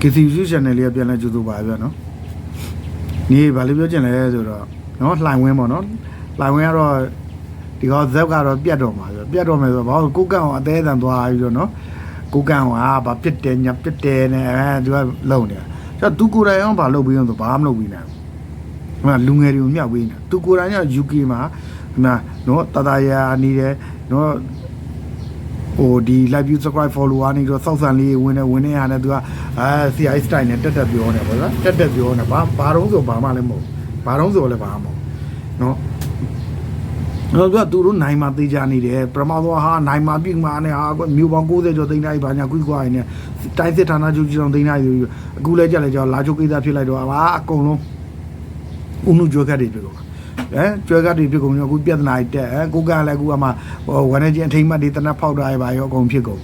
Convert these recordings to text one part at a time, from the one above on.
KCU channel လေးကပြန်လဲကြိုးစိုးပါဗျာနော်ဒီဘာလို့ပြောချင်လဲဆိုတော့နော်လှိုင်ဝင်းပေါ့နော်လှိုင်ဝင်းကတော့ဒီကောဇက်ကတော့ပြတ်တော့မှာဗျာပြတ်တော့မယ်ဆိုတော့ဘာလို့ကိုကန့်အောင်အသေးအတန်သွားပြီးတော့နော်ကိုကန့်အောင်အာဘာပြစ်တယ်ညာပြစ်တယ်နဲ့အဲသူကလုံနေတာဆိုတော့သူကိုယ်တိုင်အောင်ဘာလုပ်ပြီးတော့ဆိုဘာမှမလုပ်ပြီးနိုင်ဘူးဟိုလူငယ်တွေကိုမြောက်ပေးနေတာသူကိုယ်တိုင်က UK မှာဟိုနော်တတရာနေတယ်နော် ဟိုဒီ live view subscribe follow ကနေတော့စောက်ဆန်လေးဝင်နေဝင်နေရတယ်သူကအဲ CI style နဲ့တက်တက်ပြောနေပေါ့နော်တက်တက်ပြောနေဘာဘာတော့ဆိုဘာမှလည်းမဟုတ်ဘာတော့ဆိုလည်းဘာမှမဟုတ်နော်တော့ကသူတို့နိုင်မှာသေးကြနေတယ်ပရမသောဟာနိုင်မှာပြိမှာနဲ့ဟာမြို့ပေါင်း90ကျော်သိန်းတိုင်းဘာညာကွိကွာနေတိုင်းစစ်ဌာနချုပ်ကြီးတော်သိန်းတိုင်းအခုလဲကြလဲကြောလာချုပ်ကိစ္စဖြစ်လိုက်တော့ဟာအကုန်လုံးဥနုကြွက်ခတ်တွေဖြစ် ကုန်အဲကြွက်ကတ်တွေဖြစ်ကုန်ရောအခုပြဿနာတွေတက်အဲကိုကလည်းအခုအမှဟိုဝနချင်းအထိမ့်မှတ်တွေတနက်ဖောက်တာရပါရောအကုန်ဖြစ်ကုန်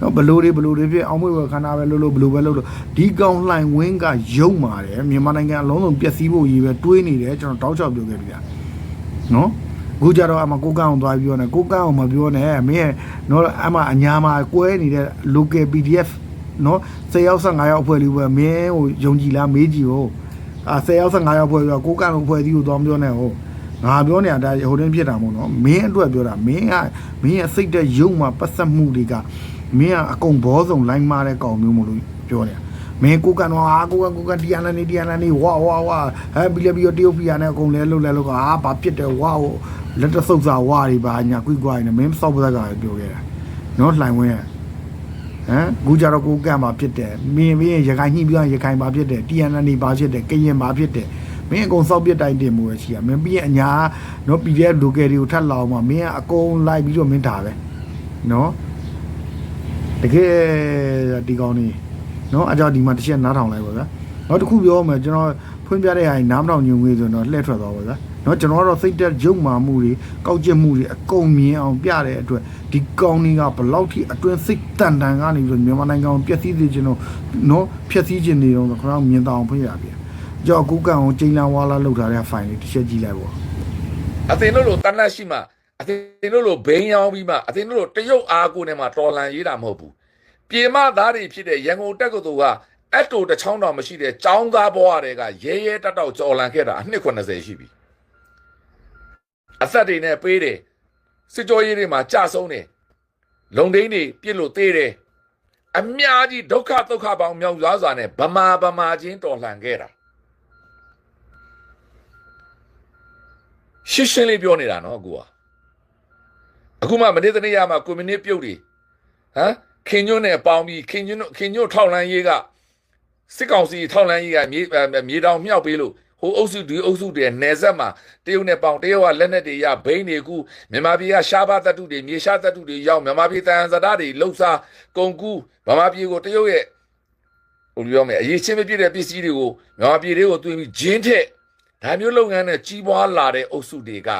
နော်ဘလို့တွေဘလို့တွေဖြစ်အောင်မွေးဝခန္ဓာပဲလို့လို့ဘလို့ပဲလို့လို့ဒီကောင်လှိုင်ဝင်းကယုံပါတယ်မြန်မာနိုင်ငံအလုံးစုံပျက်စီးဖို့ရည်ပဲတွေးနေတယ်ကျွန်တော်တောက်ချောက်ပြောခဲ့ပြီလားနော်အခုကြတော့အမကိုကန့်အောင်သွားပြောနေကိုကန့်အောင်မပြောနဲ့မင်းရဲ့နော်အမအညာမှာကွဲနေတဲ့ local PDF နော်10ယောက်15ယောက်အဖွဲ့လေးပဲမင်းဟိုယုံကြည်လားမေးကြည့်ဟိုအာ10ယောက်15ယောက်ဖွဲ့ဆိုတော့ကိုကန့်အောင်ဖွဲ့သီးကိုသွားမပြောနဲ့ဟို ငါပြောနေတာဒါဟိုတင်းဖြစ်တာမို့နော်မင်းအတွက်ပြောတာမင်းကမင်းရဲ့စိတ်တဲ့ယုံမှာပတ်သက်မှုတွေကမင်းကအကုန်ဘောစုံလိုင်းမာတဲ့ကောင်မျိုးမလို့ပြောနေတာမင်းကိုကန်တော့အာကိုကန်ကိုကန်တီယန်နေတီယန်နေဝါဝါဝါဟဲဘီလဘီတရုတ်ပီယာနဲ့အကုန်လဲလို့လဲလို့ကအာဘာဖြစ်တယ်ဝါလက်တဆုပ်စာဝါတွေပါညာကွိကွာနေမင်းစောက်ပသက်ကပြောခဲ့တာနော်လှိုင်ဝင်းရဲ့ဟမ်အခုကြတော့ကိုကန့်ပါဖြစ်တယ်မင်းမင်းရခိုင်ညှိပြီးရခိုင်ပါဖြစ်တယ်တီယန်နေပါဖြစ်တယ်ကရင်ပါဖြစ်တယ် မင်းအကုန်စောက်ပြစ်တိုင်းတင်မှုပဲရှိရမင်းပြီးရင်အညာနော် PDF local တွေကိုထပ်လာအောင်မှာမင်းကအကုန်လိုက်ပြီးတော့မင်းတာပဲနော်တကယ်ဒီကောင်းနေနော်အကြောင်းဒီမှာတစ်ချက်နားထောင်လိုက်ပါဗျာနောက်တစ်ခုပြောမယ်ကျွန်တော်ဖွင့်ပြတဲ့ဟာကြီးနားမထောင်ညုံငွေဆိုတော့လှည့်ထွက်သွားပါဗျာနော်ကျွန်တော်ကတော့စိတ်သက်ရုပ်မာမှုတွေကောက်ကျက်မှုတွေအကုန်မြင်အောင်ပြတဲ့အတွက်ဒီကောင်းတွေကဘလောက်ထိအတွင်းစိတ်တန်တန်ကနေပြီးတော့မြန်မာနိုင်ငံကိုပျက်စီးစေခြင်းတော့နော်ဖျက်ဆီးခြင်းတွေတော့ခဏမြင်တောင်ဖွင့်ရပြ န်ကြောက်ကုကံကိုကျိန်လန်ဝါလာလောက်ထားတဲ့ဖိုင်လေးတစ်ချက်ကြည့်လိုက်ပေါ့အသင်တို့လိုတနတ်ရှိမှအသင်တို့လိုဘိန်းရောင်းပြီးမှအသင်တို့လိုတရုတ်အားကိုနဲ့မှတော်လန်ရေးတာမဟုတ်ဘူးပြေမသားတွေဖြစ်တဲ့ရန်ကုန်တက္ကသိုလ်ကအတူတစ်ချောင်းတော်မရှိတဲ့ចောင်းသားဘဝတွေကရဲရဲတက်တောက်ကြော်လန်ခဲ့တာအနှစ်80ရှိပြီအသက်တွေနဲ့ပေးတယ်စစ်ကြောရေးတွေမှာကြဆုံးတယ်လုံဒိန်းတွေပြစ်လို့သေးတယ်အများကြီးဒုက္ခဒုက္ခပေါင်းမြောက်သွားစွာနဲ့ဗမာဗမာချင်းတော်လှန်ခဲ့တာ ရှင်းရှင်းလေးပြောနေတာနော်အခုကအခုမှမနေ့တနေ့ရမှာကွန်မြူနစ်ပြုတ်တွေဟမ်ခင်ညွန့်နဲ့ပေါင်းပြီးခင်ညွန့်ခင်ညွန့်ထောက်လန်းရေးကစစ်ကောင်စီထောက်လန်းရေးကမြေမြေတောင်မြောက်ပေးလို့ဟိုအုပ်စုဒီအုပ်စုတွေနယ်ဆက်မှာတရုတ်နဲ့ပေါင်တရုတ်ကလက်နက်တွေရဘိန်းတွေကူမြန်မာပြည်ကရှားပါတတုတွေမြေရှားတတုတွေရောက်မြန်မာပြည်တန်စတာတွေလှုပ်ရှားကုန်ကူဗမာပြည်ကိုတရုတ်ရဲ့ဟိုပြောမယ်အရေးချင်းမပြည့်တဲ့ပစ္စည်းတွေကိုမြန်မာပြည်တွေကိုသွင်းပြီးဂျင်းထက် ဒါမျိုးလုပ်ငန်းနဲ့ကြီးပွားလာတဲ့အုပ်စုတွေက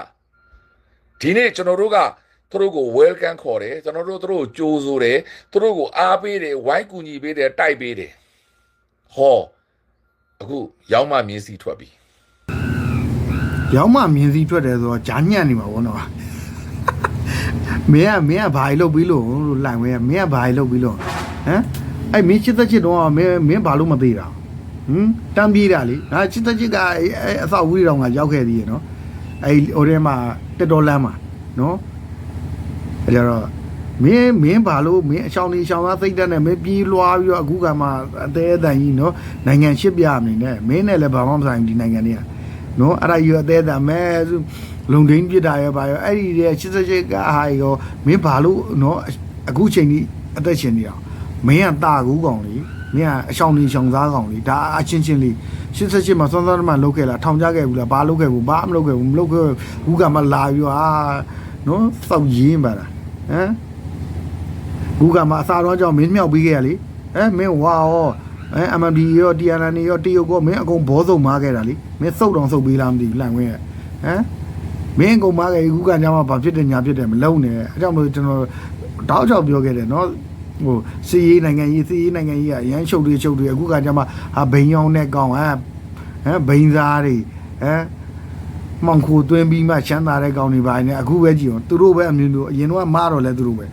ဒီနေ့ကျွန်တော်တို့ကသူတို့ကို welcome ခေါ်တယ်ကျွန်တော်တို့သူတို့ကိုကြိုးဆိုတယ်သူတို့ကိုအားပေးတယ်ဝိုင်းကူညီပေးတယ်တိုက်ပေးတယ်ဟောအခုရောင်းမမြင်းစီထွက်ပြီရောင်းမှမြင်စီထွက်တယ်ဆိုတော့ဂျာညံ့နေမှာဗောနော်မင်းကမင်းကဘာကြီးလုပ်ပြီးလို့လို့လှိုင်ဝဲမင်းကဘာကြီးလုပ်ပြီးလို့ဟမ်အဲ့မင်းချစ်သက်ချစ်တော့မင်းမင်းဘာလို့မသေးတာ ဟမ်တမ်းပြေးတာလေငါချစ်သက်ချစ်ကအဲ့အဆောက်ဝီးတော်ကရောက်ခဲ့သေးရနော်အဲ့ဟိုထဲမှာတက်တော်လမ်းမှာနော်အဲ့ကြတော့မင်းမင်းဘာလို့မင်းအချောင်းလေးချောင်းသားသိမ့်တဲ့နဲ့မင်းပြေးလွှားပြီးတော့အခုကမှအသေးအတန်ကြီးနော်နိုင်ငံရှစ်ပြမနေနဲ့မင်းနဲ့လည်းဘာမှမဆိုင်ဘူးဒီနိုင်ငံတွေကနော်အဲ့ဒါယူအသေးတာမဲလုံဒိန်းပြစ်တာရောပါရောအဲ့ဒီရဲ့88ကဟာရောမင်းဘာလို့နော်အခုချိန်ကြီးအသက်ရှင်နေအောင်မင်းကတာကူးကောင်လေ မင်းကအရှောင်းနေရှောင်းစားကောင်လေဒါအချင်းချင်းလေး88မှာစွမ်းစွမ်းတမလုတ်ခဲ့လားထောင်ကြခဲ့ဘူးလားဘာလုတ်ခဲ့ဘူးဘာမလုတ်ခဲ့ဘူးမလုတ်ခဲ့ဘူးကမှလာပြီးတော့အာနော်စောက်ရင်းပါလားဟမ်ဘူးကမှအစာတော့ကြောင့်မင်းမြောက်ပြီးခဲ့ရလေအဲမင်းဝါရောအဲ MMD ရော TNN ရောတရုတ်ကောမင်းအကုန်ဘောစုံမားခဲ့တာလေမင်းစုပ်တော်စုပ်ပြီးလားမသိဘူးလန့်ခွင့်ရဟမ်မင်းအကုန်မားခဲ့ခုကညမှာဘာဖြစ်တယ်ညာဖြစ်တယ်မလုံးနဲ့အဲကြောင့်မလို့ကျွန်တော်တောက်ချောက်ပြောခဲ့တယ်နော် ဟိုစီရေးနိုင်ငံရေးစီရေးနိုင်ငံရေးကအရန်ရှုပ်တွေရှုပ်တွေအခုကညမှာဟာဘိန်းရောင်းနဲ့ကောင်းဟမ်ဟမ်ဘိန်းစားတွေဟမ်မောင်ခိုသွင်းပြီးမှချမ်းသာတဲ့ကောင်တွေပါနေအခုပဲကြည့်အောင်သူတို့ပဲအမျိုးမျိုးအရင်တော့မားတော့လဲသူတို့ပဲ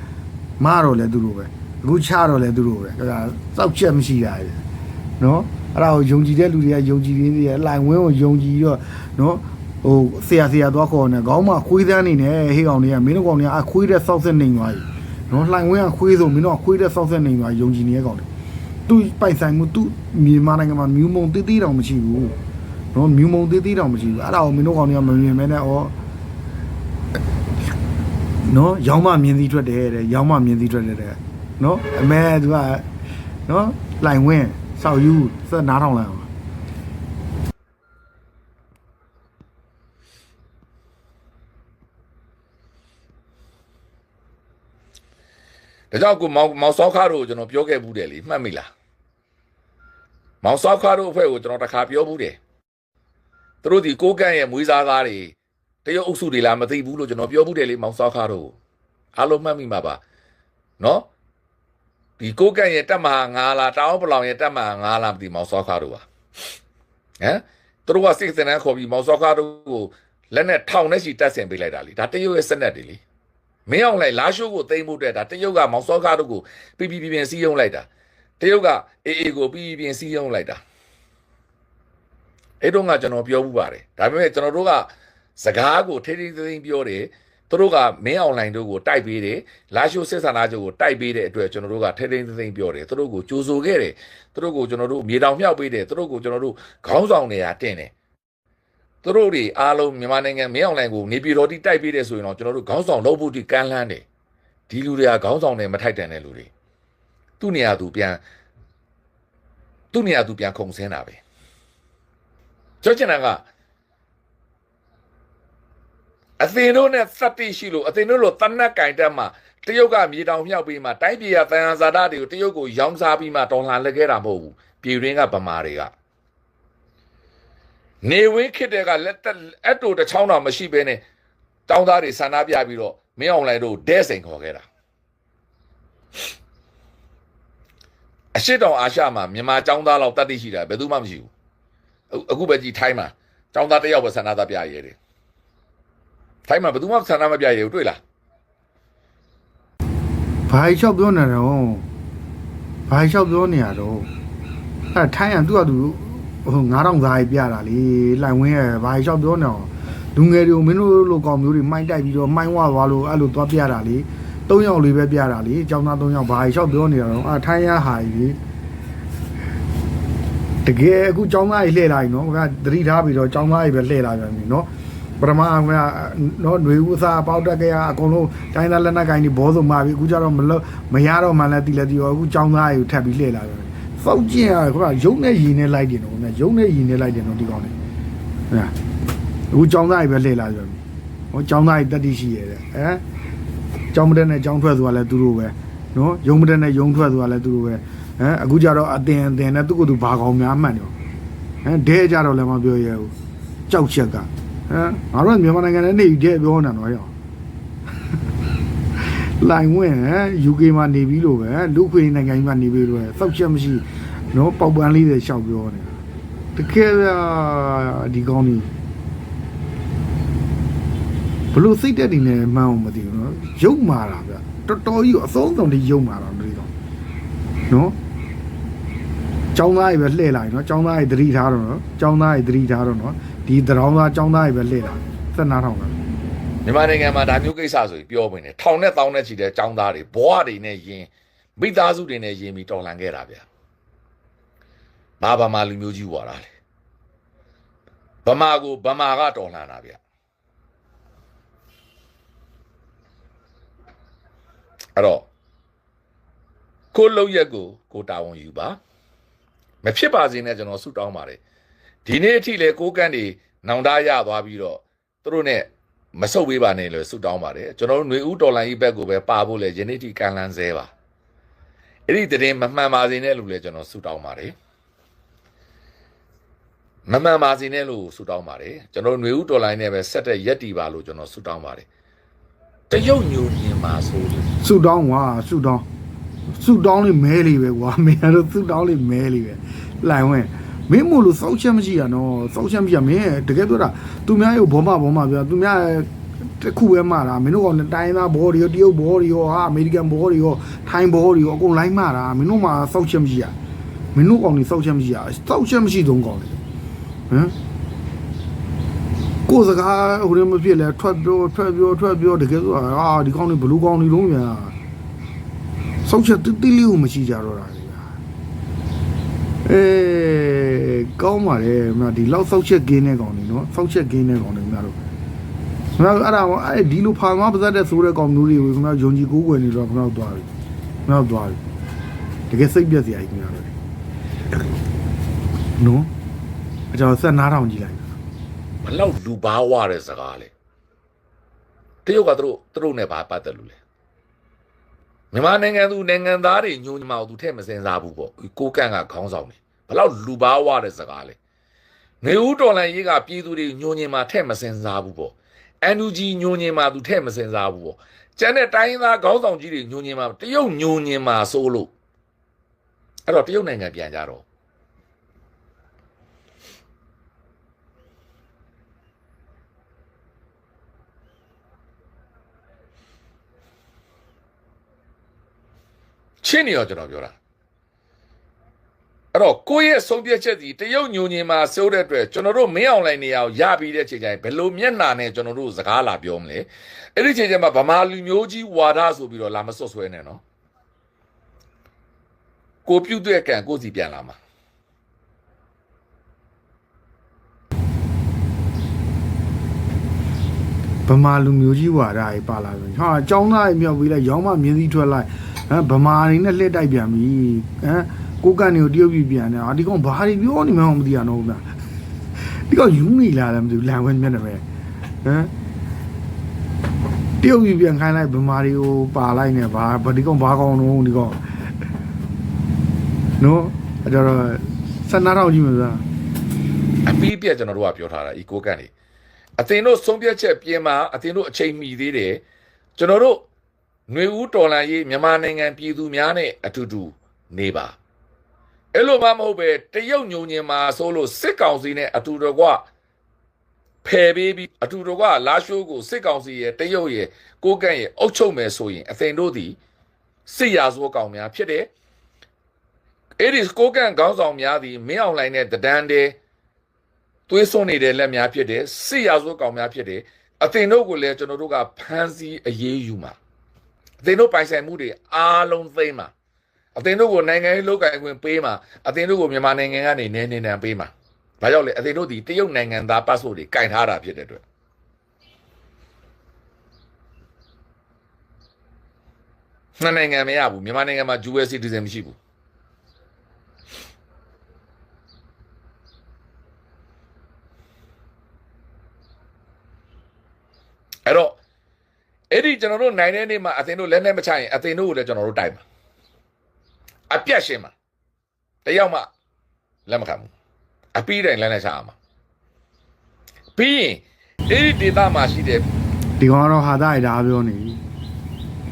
မားတော့လဲသူတို့ပဲအခုချတော့လဲသူတို့ပဲဒါစောက်ချက်မရှိတာလေနော်အဲ့ဒါကိုယုံကြည်တဲ့လူတွေကယုံကြည်နေတယ်လိုင်ဝင်းကိုယုံကြည်တော့နော်ဟိုဆရာဆရာသွားခေါ်နေခေါင်းမှာခွေးသန်းနေနဲ့ဟေးကောင်တွေကမင်းတို့ကောင်တွေကအခွေးတဲ့စောက်ဆက်နေသွားပြီ နော်လှိုင်ဝင်းကခွေးဆိုမင်းတို့ကခွေးတဲ့စောက်ဆက်နေသွားယုံကြည်နေတဲ့ကောင်တွေသူပိုက်ဆိုင်မှုသူမြန်မာနိုင်ငံမှာမြူးမုံတေးသေးတောင်မရှိဘူးနော်မြူးမုံသေးသေးတောင်မရှိဘူးအဲ့ဒါကိုမင်းတို့ကောင်တွေကမမြင်မဲနဲ့ဩနော်ရောင်းမမြင်စီထွက်တယ်တဲ့ရောင်းမမြင်စီထွက်တယ်တဲ့နော်အမဲသူကနော်လှိုင်ဝင်းစောက်ယူစက်နားထောင်လိုက်အောင် ဒါကြောင့်ကိုမောင်မောင်စောခါတို့ကိုကျွန်တော်ပြောခဲ့ဘူးတယ်လေမှတ်မိလားမောင်စောခါတို့အဖွဲ့ကိုကျွန်တော်တစ်ခါပြောဘူးတယ်သူတို့ဒီကိုကန့်ရဲ့မွေးစားကားတွေတရုတ်အုပ်စုတွေလားမသိဘူးလို့ကျွန်တော်ပြောဘူးတယ်လေမောင်စောခါတို့အားလုံးမှတ်မိမှာပါနော်ဒီကိုကန့်ရဲ့တက်မဟာ9လားတောင်ပလောင်ရဲ့တက်မဟာ9လားမသိမောင်စောခါတို့ပါဟမ်သူတို့ကစိတ်စနန်းခေါ်ပြီးမောင်စောခါတို့ကိုလက်နဲ့ထောင်နဲ့ချီတက်ဆင်ပေးလိုက်တာလေဒါတရုတ်ရဲ့စနက်တွေလေ မင်းအောင်လိုက်လာရှိုးကိုသိမ့်မှုတဲ့ဒါတရုတ်ကမောင်စောကားတို့ကိုပြပြပြပြစီးရုံးလိုက်တာတရုတ်ကအေးအေးကိုပြပြပြစီးရုံးလိုက်တာအဲ့တော့ကကျွန်တော်ပြောမှုပါတယ်ဒါပေမဲ့ကျွန်တော်တို့ကစကားကိုထိထိသိသိပြောတယ်သူတို့ကမင်းအောင်လိုင်းတို့ကိုတိုက်ပေးတယ်လာရှိုးစစ်ဆန္ဒချုပ်ကိုတိုက်ပေးတဲ့အတွက်ကျွန်တော်တို့ကထိထိသိသိပြောတယ်သူတို့ကိုကြိုးဆိုခဲ့တယ်သူတို့ကိုကျွန်တော်တို့မြေတောင်မြောက်ပေးတယ်သူတို့ကိုကျွန်တော်တို့ခေါင်းဆောင်နေရာတင်တယ် သူတို့တွေအားလုံးမြန်မာနိုင်ငံမင်းအောင်လိုင်းကိုနေပြည်တော်တိတိုက်ပေးတယ်ဆိုရင်တော့ကျွန်တော်တို့ခေါင်းဆောင်လုပ်ဖို့ဒီကမ်းလှမ်းတယ်ဒီလူတွေကခေါင်းဆောင်နဲ့မထိုက်တန်တဲ့လူတွေသူ့နေရာသူပြန်သူ့နေရာသူပြန်ခုံဆင်းတာပဲကြောက်ချင်တာကအသင်တို့နဲ့သတ္တိရှိလို့အသင်တို့လိုတနက်ကင်တက်မှတရုတ်ကမြေတောင်မြောက်ပြီးမှတိုင်းပြည်ကတန်ရဇာတာတွေကိုတရုတ်ကိုရောင်းစားပြီးမှတော်လှန်လက်ခဲ့တာမဟုတ်ဘူးပြည်ရင်းကဗမာတွေက နေဝင်းခစ်တဲ့ကလက်တက်အတူတစ်ချောင်းတော့မရှိဘဲနဲ့တောင်းသားတွေဆန္ဒပြပြီးတော့မင်းအောင်လိုင်တို့ဒဲစိန်ခေါ်ခဲ့တာအရှိတောင်အာရှမှာမြန်မာចောင်းသားလောက်တတ်သိရှိတာဘယ်သူမှမရှိဘူးအခုအခုပဲကြည်ထိုင်းမှာចောင်းသားတစ်ယောက်ပဲဆန္ဒပြရဲတယ်ထိုင်းမှာဘယ်သူမှဆန္ဒမပြရဲဘူးတွေ့လားဘာလျှောက်ပြောနေတယ်ဟောဘာလျှောက်ပြောနေရတော့အဲထိုင်းရသူကသူ ဟို9000စားကြီးပြတာလေလှိုင်ဝင်းရဲ့ဘာလျှောက်ပြောနေအောင်လူငယ်တွေကိုမင်းတို့လိုကောင်မျိုးတွေမိုင်းတိုက်ပြီးတော့မိုင်းဝသွားလို့အဲ့လိုသွားပြတာလေ၃ယောက်လေးပဲပြတာလေအကြောင်းသား၃ယောက်ဘာလျှောက်ပြောနေရတော့အဲထိုင်းရဟာကြီးတကယ်အခုចောင်းသားကြီးလှည့်လာပြီနော်ခင်ဗျာသတိထားပြီးတော့ចောင်းသားကြီးပဲလှည့်လာပြန်ပြီနော်ပထမကခင်ဗျာနော်ຫນွေဦးစားပေါက်တက်ကြရအကုန်လုံးတိုင်းသားလက်နက်ကိုင်းတွေဘောစုံမှာပြီအခုကျတော့မလို့မရတော့မှလည်းတီလက်တီရောအခုចောင်းသားကြီးကိုထပ်ပြီးလှည့်လာပြန်ပြီ စောက်ကျင်ရခင်ဗျာရုံနဲ့ရည်နဲ့လိုက်တယ်နော်ခင်ဗျာရုံနဲ့ရည်နဲ့လိုက်တယ်နော်ဒီကောင်လေးခင်ဗျာအခုចောင်းသားကြီးပဲလှည့်လာပြန်ပြီဟောចောင်းသားကြီးတက်တိရှိရတဲ့ဟမ်ចောင်းမတက်နဲ့ចောင်းထွက်သွားလဲသူတို့ပဲနော်ယုံမတက်နဲ့ယုံထွက်သွားလဲသူတို့ပဲဟမ်အခုကျတော့အတင်အတင်နဲ့သူ့ကိုယ်သူဘာကောင်များမှန်တယ်ဟမ်ဒဲကြတော့လည်းမပြောရဘူးကြောက်ချက်ကဟမ်ငါတို့ကမြန်မာနိုင်ငံနဲ့နေပြီးဒဲပြောနေတာတော့ရောလိုင်ဝင်ဟမ် UK မှာနေပြီးလို့ပဲလူခွေနိုင်ငံကြီးမှာနေပြီးလို့ပဲစောက်ချက်မရှိ နော်ပေါက်ပန်းလေးတွေရှောက်ပြောနေတာတကယ်ဗျာဒီကောင်းကြီးဘလို့စိတ်တက်နေနေမှန်းအောင်မသိဘူးနော်ရုပ်မာတာဗျတော်တော်ကြီးကိုအဆုံးစုံထိရုပ်မာတာမသိတော့နော်ចောင်းသားကြီးပဲလှည့်လာပြီနော်ចောင်းသားကြီးသတိထားတော့နော်ចောင်းသားကြီးသတိထားတော့နော်ဒီတရောင်းသားចောင်းသားကြီးပဲလှည့်လာသက်နာထောင်လာ မြန်မာနိုင်ငံမှာဒါမျိုးကိစ္စဆိုပြီးပြောမင်းတယ်ထောင်နဲ့တောင်းနဲ့ချီတဲ့ចောင်းသားတွေဘွားတွေနဲ့ယင်မိသားစုတွေနဲ့ယင်ပြီးတော်လှန်ခဲ့တာဗျ ဘာဗမာလူမျိုးကြီးွာတာလေဗမာကိုဗမာကတော်လှန်တာဗျအဲ့တော့ကိုလုံရက်ကိုကိုတာဝန်ယူပါမဖြစ်ပါစေနဲ့ကျွန်တော်ဆုတောင်းပါတယ်ဒီနေ့အထိလေကိုကန့်တွေနောင်တရသွားပြီးတော့သူတို့ ਨੇ မဆုတ်ဝေးပါနဲ့လို့ဆုတောင်းပါတယ်ကျွန်တော်တို့ຫນွေဦးတော်လိုင်းကြီးဘက်ကိုပဲပါဖို့လေယနေ့ထိကန်လန်းဆဲပါအဲ့ဒီတရင်မမှန်ပါစေနဲ့လို့လည်းကျွန်တော်ဆုတောင်းပါတယ် မမှန်ပါစေနဲ့လို့ဆုတောင်းပါတယ်ကျွန်တော်ຫນွေဦးတော်လိုင်းနဲ့ပဲဆက်တဲ့ရက်တီပါလို့ကျွန်တော်ဆုတောင်းပါတယ်တရုတ်ညူမြင်ပါဆိုလို့ဆူတောင်းကွာဆူတောင်းဆူတောင်းလေးမဲလေးပဲကွာမင်းတို့ဆူတောင်းလေးမဲလေးပဲလိုင်ဝင်မင်းမို့လို့စောက်ချက်မရှိရနော်စောက်ချက်မရှိရမင်းတကယ်ပြောတာသူများရောဘောမဘောမပြောသူများတခုပဲမှာတာမင်းတို့ကတိုင်းသားဘောတွေရောတရုတ်ဘောတွေရောဟာအမေရိကန်ဘောတွေရောထိုင်းဘောတွေရောအကုန်လိုက်မှာတာမင်းတို့မှစောက်ချက်မရှိရဟမင်းတို့ကောင်တွေစောက်ချက်မရှိရစောက်ချက်မရှိသုံးကောင်လေ ဟမ်ကိုယ်စကားဟိုတည်းမဖြစ်လဲထွက်ပြောထွက်ပြောထွက်ပြောတကယ်ဆိုအာဒီကောင်တွေဘလူးကောင်တွေလုံးပြန်စောက်ချက်တိတိလေးကိုမရှိကြတော့တာလေဗျာအေးကောင်းပါလေမဒီလောက်စောက်ချက်ကင်းတဲ့ကောင်တွေနော်စောက်ချက်ကင်းတဲ့ကောင်တွေများတော့ခင်ဗျားအဲ့ဒါအဲ့ဒီလိုဖာမပါဇက်တဲ့ဆိုတဲ့ကောင်မျိုးတွေကိုခင်ဗျားယုံကြည်ကိုးကွယ်နေတော့ခင်ဗျားသွားပြီခင်ဗျားသွားပြီတကယ်စိတ်ပြက်စရာကြီးခင်ဗျားတို့နော် အကြောင်းဆက်နားထောင်ကြည့်လိုက်ဘလောက်လူဘာဝတဲ့စကားလေတရုတ်ကသူတို့သူတို့နဲ့ဘာပတ်သက်လို့လဲမြန်မာနိုင်ငံသူနိုင်ငံသားတွေညိုညမအောင်သူထဲ့မစင်စားဘူးပေါ့ဒီကိုကန့်ကခေါင်းဆောင်နေဘလောက်လူဘာဝတဲ့စကားလေနေဦးတော်လန်ရေးကပြည်သူတွေညိုညင်မှာထဲ့မစင်စားဘူးပေါ့ NUG ညိုညင်မှာသူထဲ့မစင်စားဘူးပေါ့ကျန်တဲ့တိုင်းရင်းသားခေါင်းဆောင်ကြီးတွေညိုညင်မှာတရုတ်ညိုညင်မှာစိုးလို့အဲ့တော့တရုတ်နိုင်ငံပြန်ကြတော့ ချင်းနေရောကျွန်တော်ပြောတာအဲ့တော့ကိုယ့်ရဲ့ဆုံးဖြတ်ချက်ဒီတရုတ်ညိုညင်မှာစိုးတဲ့အတွက်ကျွန်တော်တို့မင်းအောင်လိုင်းနေရာကိုရပြီးတဲ့ချိန်ကျရင်ဘယ်လိုမျက်နှာနဲ့ကျွန်တော်တို့စကားလာပြောမလဲအဲ့ဒီချိန်ကျမှဗမာလူမျိုးကြီးဝါဒဆိုပြီးတော့လာမစွတ်ဆွဲနဲ့နော်ကိုပြုတ်တဲ့ကံကိုစီပြန်လာမှာဗမာလူမျိုးကြီးဝါဒကြီးပါလာပြီဟာအကြောင်းသားကြီးမြောက်ပြီးလိုက်ရောင်းမမြင်းစည်းထွက်လိုက်ဟမ် ဗမာတွေနဲ့လှည့်တိုက်ပြန်ပြီဟမ်ကိုကန်တွေကိုတရုတ်ပြည်ပြန်တယ်ဟာဒီကောင်ဘာတွေပြောနေမှန်းမသိရတော့ဘူးဗျာဒီကောင်ယူနေလာတယ်မသိဘူးလမ်းဝဲမျက်နှာပဲဟမ်တရုတ်ပြည်ပြန်ခိုင်းလိုက်ဗမာတွေကိုပါလိုက်နေဘာဘာဒီကောင်ဘာကောင်တော့ဒီကောင်နော်အဲ့တော့ဆက်နာတော့ကြည့်မလားအပီးပြက်ကျွန်တော်တို့ကပြောထားတာဤကိုကန့်နေအသင်တို့ဆုံးဖြတ်ချက်ပြင်မှာအသင်တို့အချိန်မီသေးတယ်ကျွန်တော်တို့ ຫນွေဦးတော်လန်ရေးမြန်မာနိုင်ငံပြည်သူများနဲ့အတူတူနေပါအဲ့လိုမှမဟုတ်ပဲတရုတ်ညုံညင်မှာဆိုလို့စစ်ကောင်စီနဲ့အတူတကွဖယ်ပေးပြီးအတူတကွလာရှိုးကိုစစ်ကောင်စီရဲ့တရုတ်ရဲ့ကိုကန့်ရဲ့အုပ်ချုပ်မယ်ဆိုရင်အသင်တို့ဒီစစ်ရာဇဝတ်ကောင်များဖြစ်တယ်အဲ့ဒီကိုကန့်ခေါင်းဆောင်များသည်မင်းအောင်လှိုင်နဲ့တဒန်းတဲ့သွေးစွန်းနေတဲ့လက်များဖြစ်တယ်စစ်ရာဇဝတ်ကောင်များဖြစ်တယ်အသင်တို့ကိုလည်းကျွန်တော်တို့ကဖမ်းဆီးအရေးယူမှာအ သင်တို့ပိုင်ဆိုင်မှုတွေအားလုံးသိမ်းမှာအသင်တို့ကိုနိုင်ငံရေးလောက်ကင်ခွင့်ပေးမှာအသင်တို့ကိုမြန်မာနိုင်ငံကနေနေနေနံပေးမှာဘာကြောင့်လဲအသင်တို့ဒီတရုတ်နိုင်ငံသားပတ်စပို့တွေကင်ထားတာဖြစ်တဲ့အတွက်နှစ်နိုင်ငံမရဘူးမြန်မာနိုင်ငံမှာ dual citizen မရှိဘူးအဲ့တော့ အဲ့ဒီကျွန်တော်တို့နိုင်တဲ့နေ့မှာအသင်တို့လက်နဲ့မချရင်အသင်တို့ကိုလည်းကျွန်တော်တို့တိုက်မှာအပြတ်ရှင်းမှာတယောက်မှလက်မခံဘူးအပြီးတိုင်လက်နဲ့ချအောင်မှာပြီးရင်အဲ့ဒီဒေသမှာရှိတဲ့ ဒီကောင်ကတော့ဟာသားရတာပြောနေပြီ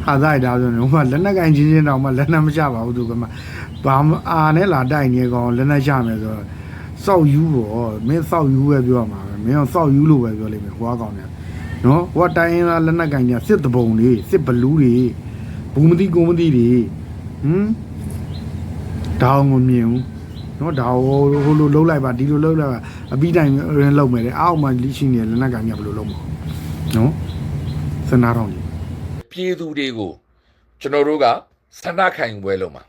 ဟာသားရတာပြောနေဟိုမှာလက်နက်ကင်ချင်းချင်းတောင်မှလက်နက်မချပါဘူးသူကမှဘာမှအာနဲ့လာတိုက်နေကောင်လက်နက်ချမယ်ဆိုတော့စောက်ယူပေါ့မင်းစောက်ယူပဲပြောရမှာပဲမင်းကစောက်ယူလို့ပဲပြောလိမ့်မယ်ဟိုကကောင်เนี่ย နော်ဟိုကတိုင်းရင်းသားလက်နက်ကင်ညာစစ်တပုံတွေစစ်ဘလူးတွေဘူးမသိကိုမသိတွေဟမ်ဒါအောင်မမြင်ဘူးနော်ဒါဟိုဟိုလိုလှုပ်လိုက်ပါဒီလိုလှုပ်လိုက်ပါအပြီးတိုင်ရင်လှုပ်မယ်လေအောက်မှာလိရှိနေလက်နက်ကင်ညာဘယ်လိုလုပ်မလဲနော်စနာတော်ကြီးပြည်သူတွေကိုကျွန်တော်တို့ကဆန္ဒခံယူပွဲလုပ်မှာ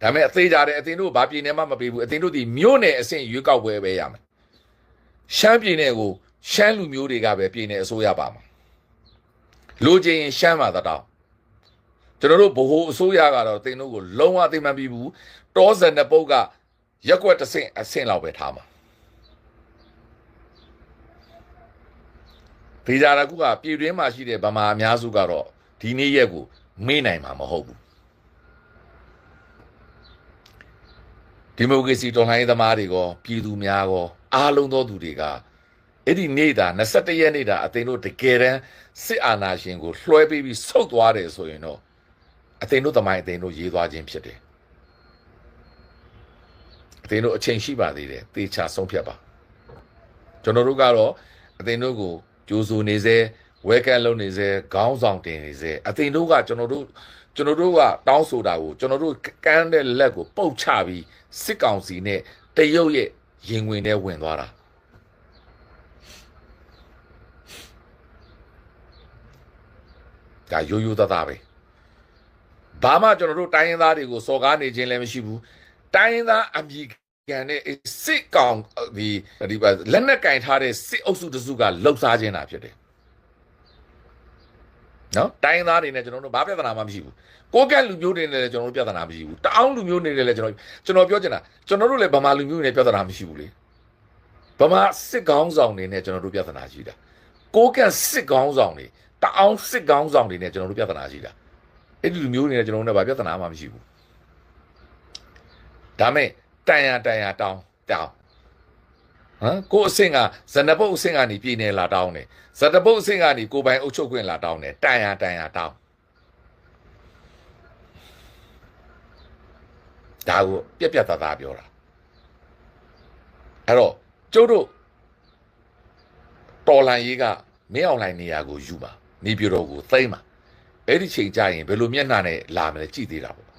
ဒါပေမဲ့အသေးကြတဲ့အသင်တို့ဘာပြည်နယ်မှမပေးဘူးအသင်တို့ဒီမြို့နယ်အဆင့်ရွေးကောက်ပွဲပဲရမယ်ရှမ်းပြည်နယ်ကို ရှမ်းလူမျိုးတွေကပဲပြည်နယ်အစိုးရပါမှာလူချင်းရင်ရှမ်းပါတော့ကျွန်တော်တို့ဗဟိုအစိုးရကတော့သင်တို့ကိုလုံးဝသိမှန်ပြီးဘူးတောစံတဲ့ပုတ်ကရက်ွက်တစ်ဆင့်အဆင့်လောက်ပဲထားမှာဒေကြတာကုကပြည်တွင်းမှာရှိတဲ့ဗမာအများစုကတော့ဒီနေ့ရက်ကိုမေ့နိုင်မှာမဟုတ်ဘူးဒီမိုကရေစီတော်လှန်ရေးသမားတွေကောပြည်သူများကောအားလုံးသောသူတွေက အဲ့ဒီနေတာ21ရက်နေတာအသိတို့တကယ်တမ်းစစ်အာဏာရှင်ကိုလွှဲပေးပြီးဆုတ်သွားတယ်ဆိုရင်တော့အသိတို့တမိုင်းအသိတို့ရေးသွားခြင်းဖြစ်တယ်အသိတို့အချိန်ရှိပါသေးတယ်သေချာဆုံးဖြတ်ပါကျွန်တော်တို့ကတော့အသိတို့ကိုကြိုးစိုးနေစေဝဲကန်လုံးနေစေခေါင်းဆောင်တင်နေစေအတင်တို့ကကျွန်တော်တို့ကျွန်တော်တို့ကတောင်းဆိုတာကိုကျွန်တော်တို့ကမ်းတဲ့လက်ကိုပုတ်ချပြီးစစ်ကောင်စီနဲ့တရုတ်ရဲ့ရင်ဝင်ထဲဝင်သွားတာ ဒါရိုးရိုးသားသားပဲဘာမှကျွန်တော်တို့တိုင်းရင်းသားတွေကိုစော်ကားနေခြင်းလည်းမရှိဘူးတိုင်းရင်းသားအမိကန်နဲ့စစ်ကောင်ဒီဒီပါလက်နက်ကင်ထားတဲ့စစ်အုပ်စုတစုကလှုပ်ရှားခြင်းတာဖြစ်တယ်နော်တိုင်းရင်းသားတွေနဲ့ကျွန်တော်တို့ဘာပြဿနာမှမရှိဘူးကိုကက်လူမျိုးတွေနဲ့လည်းကျွန်တော်တို့ပြဿနာမရှိဘူးတအောင်းလူမျိုးတွေနဲ့လည်းကျွန်တော်ကျွန်တော်ပြောချင်တာကျွန်တော်တို့လည်းဗမာလူမျိုးတွေနဲ့ပြဿနာမရှိဘူးလေဗမာစစ်ကောင်းဆောင်တွေနဲ့ကျွန်တော်တို့ပြဿနာရှိတာကိုကက်စစ်ကောင်းဆောင်တွေ တအောင်းစစ်ကောင်းဆောင်တွေနဲ့ကျွန်တော်တို့ပြဿနာရှိတာအဲ့ဒီလူမျိုးတွေနဲ့ကျွန်တော်တို့နဲ့ဘာပြဿနာမှမရှိဘူးဒါမဲ့တန်ရတန်ရတောင်းတောင်းဟမ်ကိုအဆင့်ကဇနပုတ်အဆင့်ကနေပြည်နေလာတောင်းတယ်ဇနပုတ်အဆင့်ကနေကိုပိုင်အုပ်ချုပ်ခွင့်လာတောင်းတယ်တန်ရတန်ရတောင်းဒါကိုပြက်ပြက်သားသားပြောတာအဲ့တော့ကျုပ်တို့တော်လန်ရေးကမင်းအောင်လိုင်းနေရာကိုယူပါ နေပြတော်ကိုသိမ့်ပါအဲ့ဒီချိန်ကျရင်ဘယ်လိုမျက်နှာနဲ့လာမလဲကြည့်သေးတာပေါ့ဒါ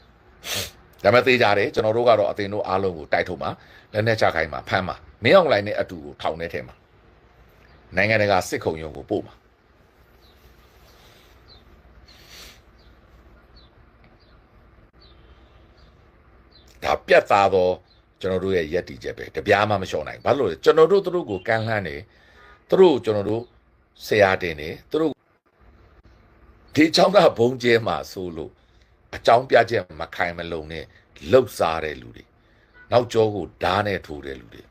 ပေမဲ့သေးကြတယ်ကျွန်တော်တို့ကတော့အသင်တို့အားလုံးကိုတိုက်ထုတ်မှာလက်နဲ့ချခိုင်းမှာဖမ်းမှာမင်းအောင်လိုင်းနဲ့အတူကိုထောင်ထဲထဲမှာနိုင်ငံတကာစစ်ခုံရုံးကိုပို့မှာဒါပြတ်သားသောကျွန်တော်တို့ရဲ့ရက်တီချက်ပဲတပြားမှမလျှော့နိုင်ဘူးဘာလို့လဲကျွန်တော်တို့သူတို့ကိုကန်လှမ်းတယ်သူတို့ကိုကျွန်တော်တို့ဆရာတင်တယ်သူတို့ ဒီချောင်းကဘုံကျဲမှာဆိုလို့အကြောင်းပြချက်မခိုင်မလုံနဲ့လှုပ်စားတဲ့လူတွေနောက်ကျောကိုဓားနဲ့ထိုးတဲ့လူတွေ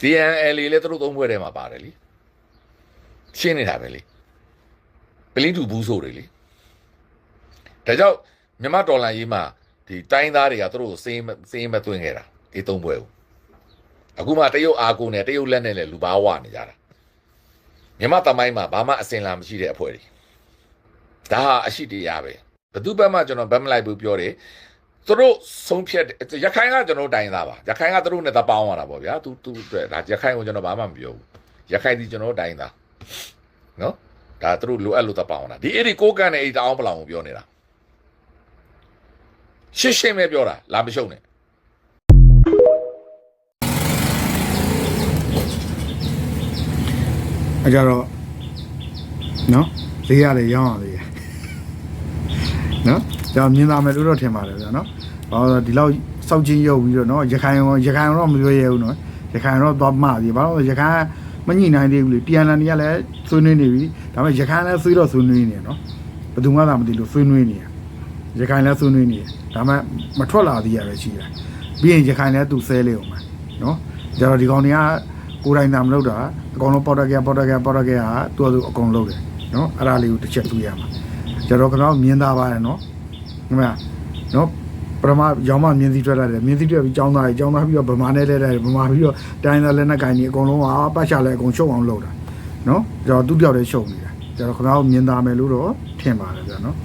ဒီ NL လေးသူတို့သုံးဘွဲထဲမှာပါတယ်လीရှင်းနေတာပဲလीပလင်းတူဘူးဆိုတွေလीဒါကြောင့်မြမတော်လန်ရေးမှာဒီတိုင်းသားတွေကသူတို့စေးစေးမသွင်းခဲ့တာ ဒီသုံးဘွဲကိုအခုမှတရုတ်အာကိုနဲ့တရုတ်လက်နဲ့လည်းလူပါဝနေကြတာမြန်မာတမိုင်းမှာဘာမှအစင်လာမရှိတဲ့အဖွဲ့တွေဒါဟာအရှိတရားပဲဘသူဘက်မှကျွန်တော်ဗတ်မလိုက်ဘူးပြောတယ်သူတို့ဆုံးဖြတ်တယ်ရခိုင်ကကျွန်တော်တိုင်းသားပါရခိုင်ကသူတို့နဲ့တပေါင်းရတာပေါ့ဗျာသူသူအတွက်ဒါရခိုင်ကိုကျွန်တော်ဘာမှမပြောဘူးရခိုင်ဒီကျွန်တော်တိုင်းသားနော်ဒါသူတို့လိုအပ်လို့တပေါင်းတာဒီအဲ့ဒီကိုကန်နဲ့အဲ့တအောင်ပလောင်ကိုပြောနေတာရှင်းရှင်းပဲပြောတာလာမရှုံနဲ့ အကြတော့နော်ဈေးရလေရောင်းရသေးတယ်နော်ကျွန်တော်မြင်သာမယ်လို့တော့ထင်ပါတယ်ဗျာနော်ဘာလို့လဲဒီလောက်စောက်ချင်းရုပ်ပြီးတော့နော်ရခိုင်ရောရခိုင်တော့မပြောရဘူးနော်ရခိုင်တော့သွားမှပြီဘာလို့လဲရခိုင်မညှိနိုင်သေးဘူးလေတီယန်လန်တွေကလည်းဆွေးနွေးနေပြီဒါပေမဲ့ရခိုင်လည်းဆွေးတော့ဆွေးနွေးနေတယ်နော်ဘယ်သူမှသာမသိလို့ဆွေးနွေးနေတယ်ရခိုင်လည်းဆွေးနွေးနေတယ်ဒါပေမဲ့မထွက်လာသေးရပဲရှိတယ်ပြီးရင်ရခိုင်လည်းသူဆဲလေအောင်မယ်နော်ကြတော့ဒီကောင်တွေက ကိုယ်တိုင်သာမလုပ်တာအကောင်လုံးပေါက်တက်ကြပေါက်တက်ကြပေါက်တက်ကြဟာသူ့အတူအကောင်လုပ်တယ်နော်အဲ့ဒါလေးကိုတစ်ချက်သူရမှာကြတော့ကျွန်တော်မြင်သားပါတယ်နော်ဒီမှာနော်ပရမရောင်းမမြင်းစည်းထွက်လာတယ်မြင်းစည်းထွက်ပြီးចောင်းသားကြီးចောင်းသားပြီးတော့ဗမာနဲ့လဲတယ်ဗမာပြီးတော့တိုင်းသားလက်နဲ့ကင်ကြီးအကုန်လုံးဟာပတ်ချလဲအကုန်ရှုံအောင်လုပ်တာနော်ကျွန်တော်သူ့တယောက်တည်းရှုံနေတာကျွန်တော်ခင်ဗျားကိုမြင်သားမယ်လို့တော့ထင်ပါတယ်ဗျာနော်